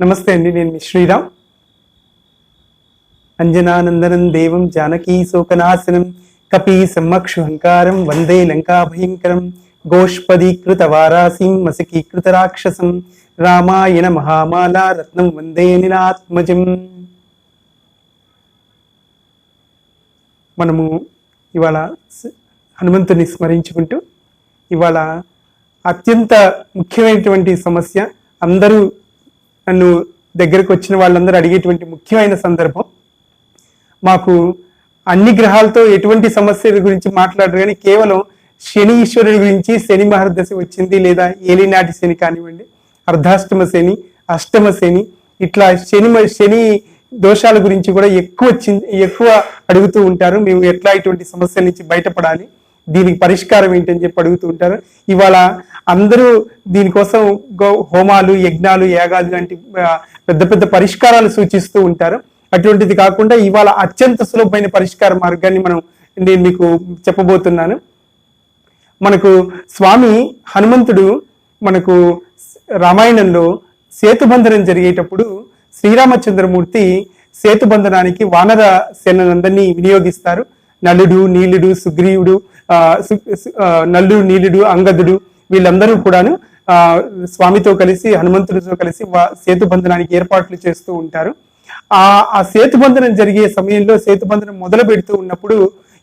నమస్తే అండి నేను మీ శ్రీరామ్. అంజనానందనం దేవం జానకీ శోకనాశనం కపీ సమ్మక్షుహంకారం వందే లంకా భయంకరం గోష్పదీకృత వారాసీం మసకీకృత రాక్షసం రామాయణ మహామాల రత్నం వందే నినాత్మజం. మనము ఇవాళ హనుమంతుని స్మరించుకుంటూ ఇవాళ అత్యంత ముఖ్యమైనటువంటి సమస్య అందరూ నన్ను దగ్గరకు వచ్చిన వాళ్ళందరూ అడిగేటువంటి ముఖ్యమైన సందర్భం మాకు అన్ని గ్రహాలతో ఎటువంటి సమస్యల గురించి మాట్లాడరు కానీ కేవలం శని ఈశ్వరుడి గురించి శని మహర్దశ వచ్చింది లేదా ఏలినాటి శని కానివ్వండి అర్ధాష్టమ శని అష్టమ శని ఇట్లా శని శని దోషాల గురించి కూడా ఎక్కువ చి- ఎక్కువ అడుగుతూ ఉంటారు. మేము ఎట్లా ఇటువంటి సమస్యల నుంచి బయటపడాలి? దీనికి పరిష్కారం ఏంటని చెప్పి అడుగుతూ ఉంటారు. ఇవాళ అందరూ దీనికోసం గో- హోమాలు యజ్ఞాలు యాగాలు లాంటి పెద్ద పెద్ద పరిష్కారాలు సూచిస్తూ ఉంటారు. అటువంటిది కాకుండా ఇవాళ అత్యంత సులభమైన పరిష్కార మార్గాన్ని మనం నేను మీకు చెప్పబోతున్నాను. మనకు స్వామి హనుమంతుడు మనకు రామాయణంలో సేతుబంధనం జరిగేటప్పుడు శ్రీరామచంద్రమూర్తి సేతుబంధనానికి వానర సేనందరినీ వినియోగిస్తారు. నలుడు నీలుడు సుగ్రీవుడు నల్లుడు నీలుడు అంగదుడు వీళ్ళందరూ కూడాను ఆ, స్వామితో కలిసి హనుమంతుడితో కలిసి వా- సేతుబంధనానికి ఏర్పాట్లు చేస్తూ ఉంటారు. ఆ ఆ సేతుబంధనం జరిగే సమయంలో సేతుబంధనం మొదలు పెడుతూ ఉన్నప్పుడు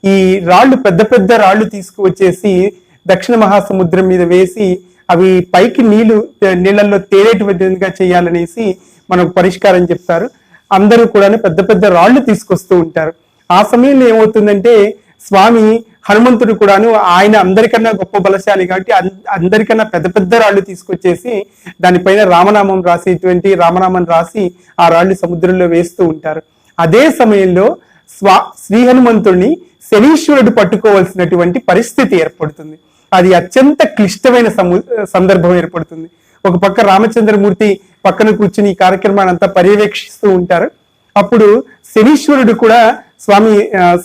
ఈ రాళ్ళు పెద్ద పెద్ద రాళ్ళు తీసుకువచ్చేసి దక్షిణ మహాసముద్రం మీద వేసి అవి పైకి నీళ్ళు నీళ్ళల్లో తేలేటువంటిదిగా చేయాలనేసి మనకు పరిష్కారం చెప్తారు. అందరూ కూడా పెద్ద పెద్ద రాళ్ళు తీసుకొస్తూ ఉంటారు. ఆ సమయంలో ఏమవుతుందంటే స్వామి హనుమంతుడు కూడాను ఆయన అందరికన్నా గొప్ప బలశాలి కాబట్టి అందరికన్నా పెద్ద పెద్ద రాళ్ళు తీసుకొచ్చేసి దానిపైన రామనామం రాసేటువంటి రామనామం రాసి ఆ రాళ్ళు సముద్రంలో వేస్తూ ఉంటారు. అదే సమయంలో స్వా శ్రీ హనుమంతుడిని శనీశ్వరుడు పట్టుకోవాల్సినటువంటి పరిస్థితి ఏర్పడుతుంది. అది అత్యంత క్లిష్టమైన సము సందర్భం ఏర్పడుతుంది. ఒక పక్క రామచంద్రమూర్తి పక్కన కూర్చుని ఈ కార్యక్రమాన్ని అంతా పర్యవేక్షిస్తూ ఉంటారు. అప్పుడు శనీశ్వరుడు కూడా స్వామి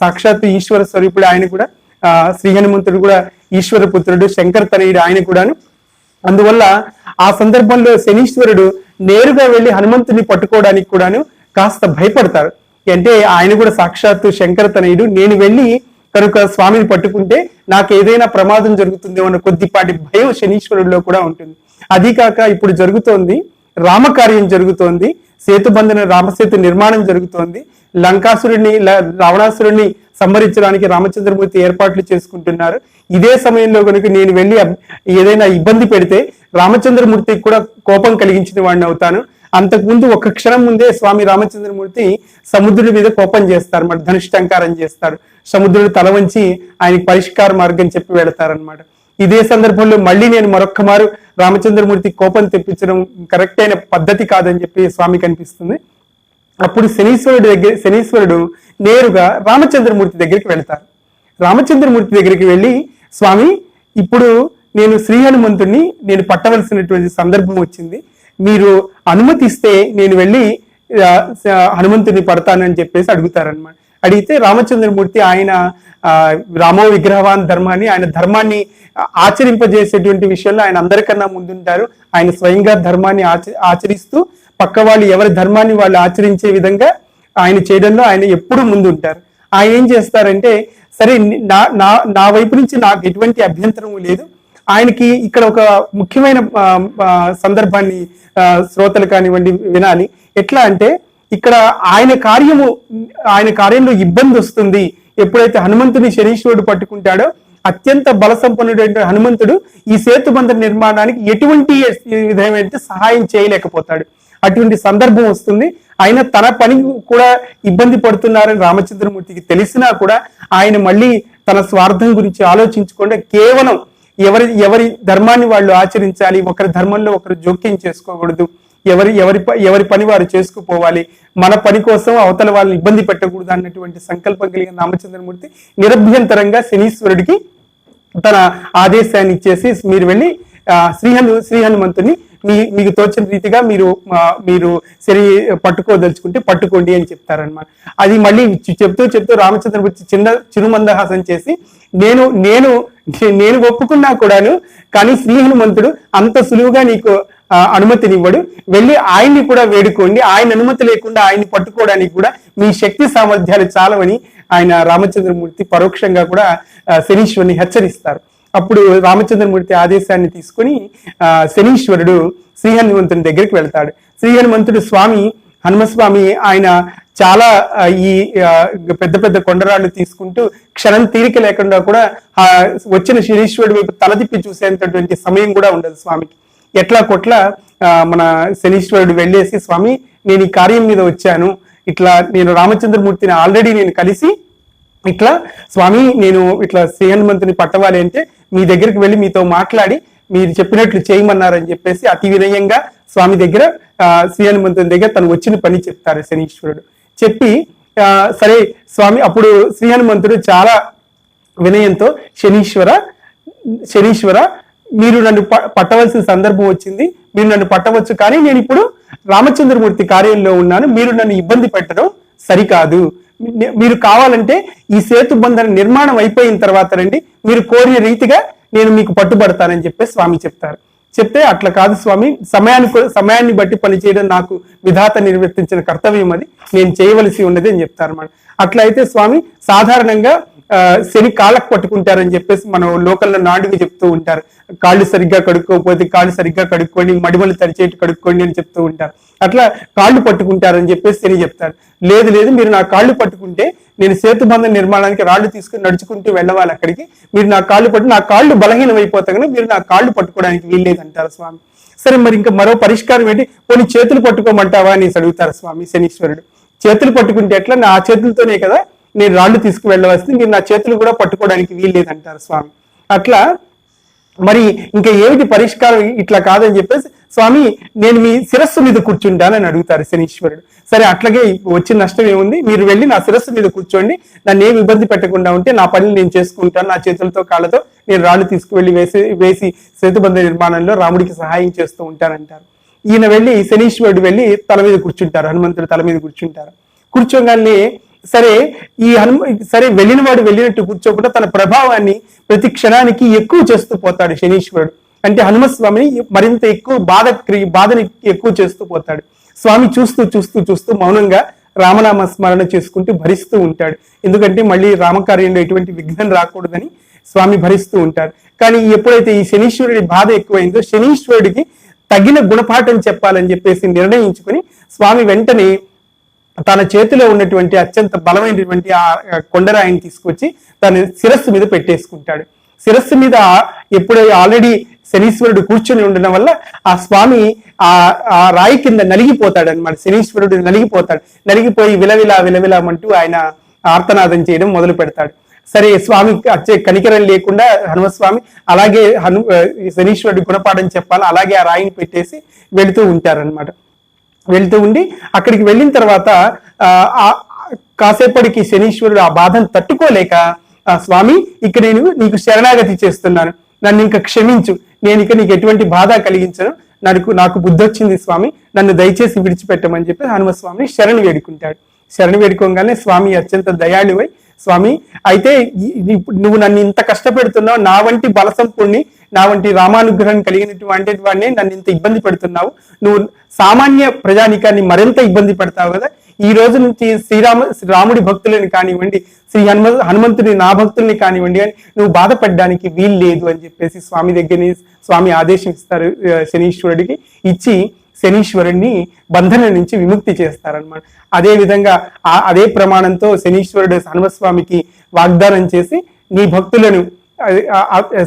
సాక్షాత్తు ఈశ్వర స్వరూపుడు ఆయన కూడా ఆ, శ్రీ హనుమంతుడు కూడా ఈశ్వర పుత్రుడు శంకర్ తనయుడు ఆయన కూడాను. అందువల్ల ఆ సందర్భంలో శనీశ్వరుడు నేరుగా వెళ్ళి హనుమంతుని పట్టుకోవడానికి కూడాను కాస్త భయపడతారు. అంటే ఆయన కూడా సాక్షాత్తు శంకర తనయుడు నేను వెళ్ళి కనుక స్వామిని పట్టుకుంటే నాకు ఏదైనా ప్రమాదం జరుగుతుందేమో అన్న కొద్దిపాటి భయం శనీశ్వరుడిలో కూడా ఉంటుంది. అది కాక ఇప్పుడు జరుగుతోంది రామకార్యం జరుగుతోంది సేతుబంధన రామసేతు నిర్మాణం జరుగుతోంది. లంకాసురుడిని రావణాసురుడిని సంహరించడానికి రామచంద్రమూర్తి ఏర్పాట్లు చేసుకుంటున్నారు. ఇదే సమయంలో కనుక నేను వెళ్ళి ఏదైనా ఇబ్బంది పెడితే రామచంద్రమూర్తికి కూడా కోపం కలిగించిన వాడిని అవుతాను. అంతకుముందు ఒక క్షణం ముందే స్వామి రామచంద్రమూర్తి సముద్రుడి మీద కోపం చేస్తారు. మరి ధనుష్టంకారం చేస్తారు సముద్రుడు తల వంచి ఆయనకి పరిష్కార మార్గం చెప్పి వెళతారనమాట ఇదే సందర్భంలో మళ్ళీ నేను మరొక్క మారు రామచంద్రమూర్తి కోపం తెప్పించడం కరెక్ట్ అయిన పద్ధతి కాదని చెప్పి స్వామి కనిపిస్తుంది అప్పుడు శనీశ్వరుడు దగ్గర శనీశ్వరుడు నేరుగా రామచంద్రమూర్తి దగ్గరికి వెళ్తారు. రామచంద్రమూర్తి దగ్గరికి వెళ్ళి స్వామి ఇప్పుడు నేను శ్రీ హనుమంతుడిని నేను పట్టవలసినటువంటి సందర్భం వచ్చింది. మీరు అనుమతిస్తే నేను వెళ్ళి హనుమంతుడిని పడతానని చెప్పేసి అడుగుతారనమాట అడిగితే రామచంద్రమూర్తి ఆయన ఆ, రామో విగ్రహవాన్ ధర్మాన్ని ఆయన ధర్మాన్ని ఆచరింపజేసేటువంటి విషయంలో ఆయన అందరికన్నా ముందుంటారు. ఆయన స్వయంగా ధర్మాన్ని ఆచ- ఆచరిస్తూ పక్క వాళ్ళు ఎవరి ధర్మాన్ని వాళ్ళు ఆచరించే విధంగా ఆయన చేయడంలో ఆయన ఎప్పుడూ ముందుంటారు. ఆయన ఏం చేస్తారంటే సరే నా నా నా వైపు నుంచి నాకు ఎటువంటి అభ్యంతరం లేదు. ఆయనకి ఇక్కడ ఒక ముఖ్యమైన సందర్భాన్ని శ్రోతలు కానివ్వండి వినాలి. ఎట్లా అంటే ఇక్కడ ఆయన కార్యము ఆయన కార్యంలో ఇబ్బంది వస్తుంది. ఎప్పుడైతే హనుమంతుని శనీశ్వరుడు పట్టుకుంటాడో అత్యంత బల సంపన్నుడైన హనుమంతుడు ఈ సేతుబంధ నిర్మాణానికి ఎటువంటి విధమైన సహాయం చేయలేకపోతాడు. అటువంటి సందర్భం వస్తుంది. ఆయన తన పని కూడా ఇబ్బంది పడుతున్నారని రామచంద్రమూర్తికి తెలిసినా కూడా ఆయన మళ్ళీ తన స్వార్థం గురించి ఆలోచించకుండా కేవలం ఎవరి ఎవరి ధర్మాన్ని వాళ్ళు ఆచరించాలి ఒకరి ధర్మంలో ఒకరు జోక్యం చేసుకోకూడదు ఎవరి ఎవరి ఎవరి పని వారు చేసుకుపోవాలి మన పని కోసం అవతల వాళ్ళని ఇబ్బంది పెట్టకూడదు అన్నటువంటి సంకల్పం కలిగిన రామచంద్రమూర్తి నిరభ్యంతరంగా శనీశ్వరుడికి తన ఆదేశాన్ని ఇచ్చేసి మీరు వెళ్ళి శ్రీహను శ్రీ హనుమంతుని మీ మీకు తోచిన రీతిగా మీరు మీరు సరి పట్టుకోదలుచుకుంటే పట్టుకోండి అని చెప్తారనమాట అది మళ్ళీ చెప్తూ చెప్తూ చెప్తూ రామచంద్రమూర్తి చిన్న చిరుమందహాసం చేసి నేను నేను నేను ఒప్పుకున్నా కూడాను కానీ శ్రీ హనుమంతుడు అంత సులువుగా నీకు ఆ, అనుమతినివ్వడు. వెళ్ళి ఆయన్ని కూడా వేడుకోండి. ఆయన అనుమతి లేకుండా ఆయన్ని పట్టుకోవడానికి కూడా మీ శక్తి సామర్థ్యాలు చాలవని ఆయన రామచంద్రమూర్తి పరోక్షంగా కూడా ఆ, శనీశ్వరుని హెచ్చరిస్తారు. అప్పుడు రామచంద్రమూర్తి ఆదేశాన్ని తీసుకుని శనీశ్వరుడు శ్రీహనుమంతుని దగ్గరికి వెళ్తాడు. శ్రీహనుమంతుడు స్వామి హనుమస్వామి ఆయన చాలా ఈ పెద్ద పెద్ద కొండరాళ్ళు తీసుకుంటూ క్షణం తీరిక లేకుండా కూడా ఆ వచ్చిన శనీశ్వరుడు వైపు తల తిప్పి చూసేంతటువంటి సమయం కూడా ఉండదు స్వామికి. ఎట్లా కొట్ల ఆ, మన శనీశ్వరుడు వెళ్ళేసి స్వామి నేను ఈ కార్యం మీద వచ్చాను. ఇట్లా నేను రామచంద్రమూర్తిని ఆల్రెడీ నేను కలిసి ఇట్లా స్వామి నేను ఇట్లా శ్రీ హనుమంతుని పట్టవాలి అంటే మీ దగ్గరికి వెళ్ళి మీతో మాట్లాడి మీరు చెప్పినట్లు చేయమన్నారని చెప్పేసి అతి వినయంగా స్వామి దగ్గర ఆ, శ్రీ హనుమంతుని దగ్గర తను వచ్చిన పని చెప్తారు శనీశ్వరుడు. చెప్పి ఆ, సరే స్వామి అప్పుడు శ్రీ హనుమంతుడు చాలా వినయంతో శనీశ్వర శనీశ్వర మీరు నన్ను పట్టవలసిన సందర్భం వచ్చింది మీరు నన్ను పట్టవచ్చు కానీ నేను ఇప్పుడు రామచంద్రమూర్తి కార్యంలో ఉన్నాను మీరు నన్ను ఇబ్బంది పెట్టడం సరికాదు. మీరు కావాలంటే ఈ సేతు బంధన నిర్మాణం అయిపోయిన తర్వాత రండి. మీరు కోరిన రీతిగా నేను మీకు పట్టుబడతానని చెప్పి స్వామి చెప్తారు. చెప్తే అట్లా కాదు స్వామి. సమయాన్ని సమయాన్ని బట్టి పనిచేయడం నాకు విధాత నిర్వర్తించిన కర్తవ్యం అది. నేను చేయవలసి ఉన్నది అని చెప్తారు అన్నమాట. అట్లా అయితే స్వామి సాధారణంగా శని కాళ్ళకు పట్టుకుంటారని చెప్పేసి మనం లోకల్లో నాడుగు చెప్తూ ఉంటారు. కాళ్ళు సరిగ్గా కడుక్కోకపోతే కాళ్ళు సరిగ్గా కడుక్కోండి మడిమలు తరిచేట్టు కడుక్కోండి అని చెప్తూ ఉంటారు. అట్లా కాళ్ళు పట్టుకుంటారని చెప్పేసి శని చెప్తారు. లేదు లేదు మీరు నా కాళ్ళు పట్టుకుంటే నేను సేతుబంధం నిర్మాణానికి రాళ్ళు తీసుకుని నడుచుకుంటూ వెళ్ళవాలి అక్కడికి. మీరు నా కాళ్ళు పట్టు నా కాళ్ళు బలహీనం అయిపోతా కానీ మీరు నా కాళ్ళు పట్టుకోవడానికి వీల్లేదంటారు స్వామి. సరే మరి ఇంకా మరో పరిష్కారం ఏంటి? కొన్ని చేతులు పట్టుకోమంటావా అని అడుగుతారు స్వామి శనీశ్వరుడు. చేతులు పట్టుకుంటే ఎట్లా? నా చేతులతోనే కదా నేను రాళ్ళు తీసుకువెళ్ళవలసింది మీరు నా చేతులు కూడా పట్టుకోవడానికి వీల్లేదంటారు స్వామి. అట్లా మరి ఇంకా ఏమిటి పరిష్కారం ఇట్లా కాదని చెప్పేసి స్వామి నేను మీ శిరస్సు మీద కూర్చుంటానని అడుగుతారు శనీశ్వరుడు. సరే అట్లాగే వచ్చిన నష్టం ఏముంది? మీరు వెళ్ళి నా శిరస్సు మీద కూర్చోండి. నన్ను ఏమి ఇబ్బంది పెట్టకుండా ఉంటే నా పనులు నేను చేసుకుంటాను. నా చేతులతో కాళ్ళతో నేను రాళ్ళు తీసుకువెళ్ళి వేసి వేసి సేతుబంధ నిర్మాణంలో రాముడికి సహాయం చేస్తూ ఉంటానంటారు. ఈయన వెళ్ళి శనీశ్వరుడు వెళ్ళి తల మీద కూర్చుంటారు. హనుమంతుడు తల మీద కూర్చుంటారు. కూర్చోగానే సరే ఈ హనుమ సరే వెళ్ళిన వాడు వెళ్ళినట్టు కూర్చోకుండా తన ప్రభావాన్ని ప్రతి క్షణానికి ఎక్కువ చేస్తూ పోతాడు శనీశ్వరుడు. అంటే హనుమస్వామిని మరింత ఎక్కువ బాధ క్రి- బాధని ఎక్కువ చేస్తూ పోతాడు. స్వామి చూస్తూ చూస్తూ చూస్తూ మౌనంగా రామనామ స్మరణ చేసుకుంటూ భరిస్తూ ఉంటాడు. ఎందుకంటే మళ్ళీ రామకార్యంలో ఎటువంటి విఘ్నం రాకూడదని స్వామి భరిస్తూ ఉంటారు. కానీ ఎప్పుడైతే ఈ శనీశ్వరుడి బాధ ఎక్కువైందో శనీశ్వరుడికి తగిన గుణపాఠం చెప్పాలని చెప్పేసి నిర్ణయించుకుని స్వామి వెంటనే తన చేతిలో ఉన్నటువంటి అత్యంత బలమైనటువంటి ఆ ఆ కొండరాయిని తీసుకొచ్చి తన శిరస్సు మీద పెట్టేసుకుంటాడు. శిరస్సు మీద ఎప్పుడై ఆల్రెడీ శనీశ్వరుడు కూర్చొని ఉండడం వల్ల ఆ స్వామి ఆ ఆ రాయి కింద నలిగిపోతాడు అనమాట శనీశ్వరుడు నలిగిపోతాడు. నలిగిపోయి విలవిలా విలవిలామంటూ ఆయన ఆర్తనాదం చేయడం మొదలు పెడతాడు. సరే స్వామి వచ్చే కనికరం లేకుండా హనుమస్వామి అలాగే హను శనీశ్వరుడు గుణపాఠం చెప్పాలి. అలాగే ఆ రాయిని పెట్టేసి వెళుతూ ఉంటారన్నమాట. వెళ్తూ ఉండి అక్కడికి వెళ్ళిన తర్వాత ఆ, కాసేపటికి శనీశ్వరుడు ఆ బాధను తట్టుకోలేక ఆ స్వామి ఇక నేను నీకు శరణాగతి చేస్తున్నాను. నన్ను ఇంకా క్షమించు. నేను ఇక నీకు ఎటువంటి బాధ కలిగించను. నాకు నాకు బుద్ధి వచ్చింది స్వామి. నన్ను దయచేసి విడిచిపెట్టమని చెప్పి హనుమస్వామిని శరణు వేడుకుంటాడు. శరణు వేడుకోగానే స్వామి అత్యంత దయాళువై స్వామి అయితే నువ్వు నన్ను ఇంత కష్టపెడుతున్నావు. నా వంటి బలసంపుణ్ణి నా వంటి రామానుగ్రహం కలిగినటువంటి వాడిని నన్ను ఇంత ఇబ్బంది పెడుతున్నావు. నువ్వు సామాన్య ప్రజానికాన్ని మరింత ఇబ్బంది పెడతావు కదా. ఈ రోజు నుంచి శ్రీరామ రాముడి భక్తులని కానివ్వండి శ్రీ హనుమ హనుమంతుని నా భక్తుల్ని కానివ్వండి అని నువ్వు బాధపడడానికి వీలు లేదు అని చెప్పేసి స్వామి దగ్గరని స్వామి ఆదేశం ఇస్తారు శనీశ్వరుడికి. ఇచ్చి శనీశ్వరుణ్ణి బంధన నుంచి విముక్తి చేస్తారనమాట అదే విధంగా ఆ అదే ప్రమాణంతో శనీశ్వరుడు హనుమస్వామికి వాగ్దానం చేసి నీ భక్తులను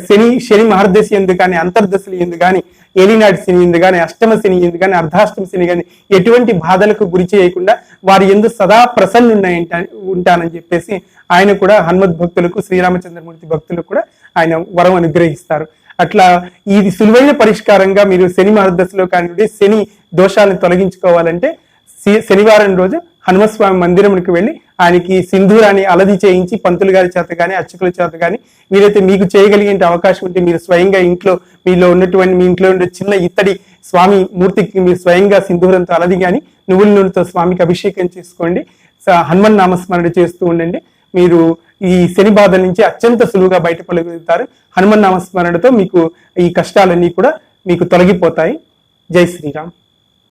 శని శని మహర్దశి ఎందు కానీ అంతర్దశలు ఎందు కానీ ఏలినాటి శని ఎందు కానీ అష్టమ శని ఎందు కానీ అర్ధాష్టమ శని కానీ ఎటువంటి బాధలకు గురి చేయకుండా వారి ఎందు సదా ప్రసన్నున్నాయంట ఉంటానని చెప్పేసి ఆయన కూడా హనుమద్ భక్తులకు శ్రీరామచంద్రమూర్తి భక్తులకు కూడా ఆయన వరం అనుగ్రహిస్తారు. అట్లా ఇది సులువైన పరిష్కారంగా మీరు శని మహర్దశలో కానివ్వండి శని దోషాలను తొలగించుకోవాలంటే శనివారం రోజు హనుమస్వామి మందిరంకి వెళ్ళి ఆయనకి సింధూరాన్ని అలది చేయించి పంతులు గారి చేత కానీ అర్చకుల చేత కానీ మీరైతే మీకు చేయగలిగే అవకాశం ఉంటే మీరు స్వయంగా ఇంట్లో మీలో ఉన్నటువంటి మీ ఇంట్లో ఉండే చిన్న ఇత్తడి స్వామి మూర్తికి మీరు స్వయంగా సింధూరంతో అలది కానీ నువ్వుల నూనెతో స్వామికి అభిషేకం చేసుకోండి. స- హనుమన్ నామస్మరణ చేస్తూ ఉండండి. మీరు ఈ శని బాధ నుంచి అత్యంత సులువుగా బయటపడగలుగుతారు. హనుమన్ నామస్మరణతో మీకు ఈ కష్టాలన్నీ కూడా మీకు తొలగిపోతాయి. జై శ్రీరామ్.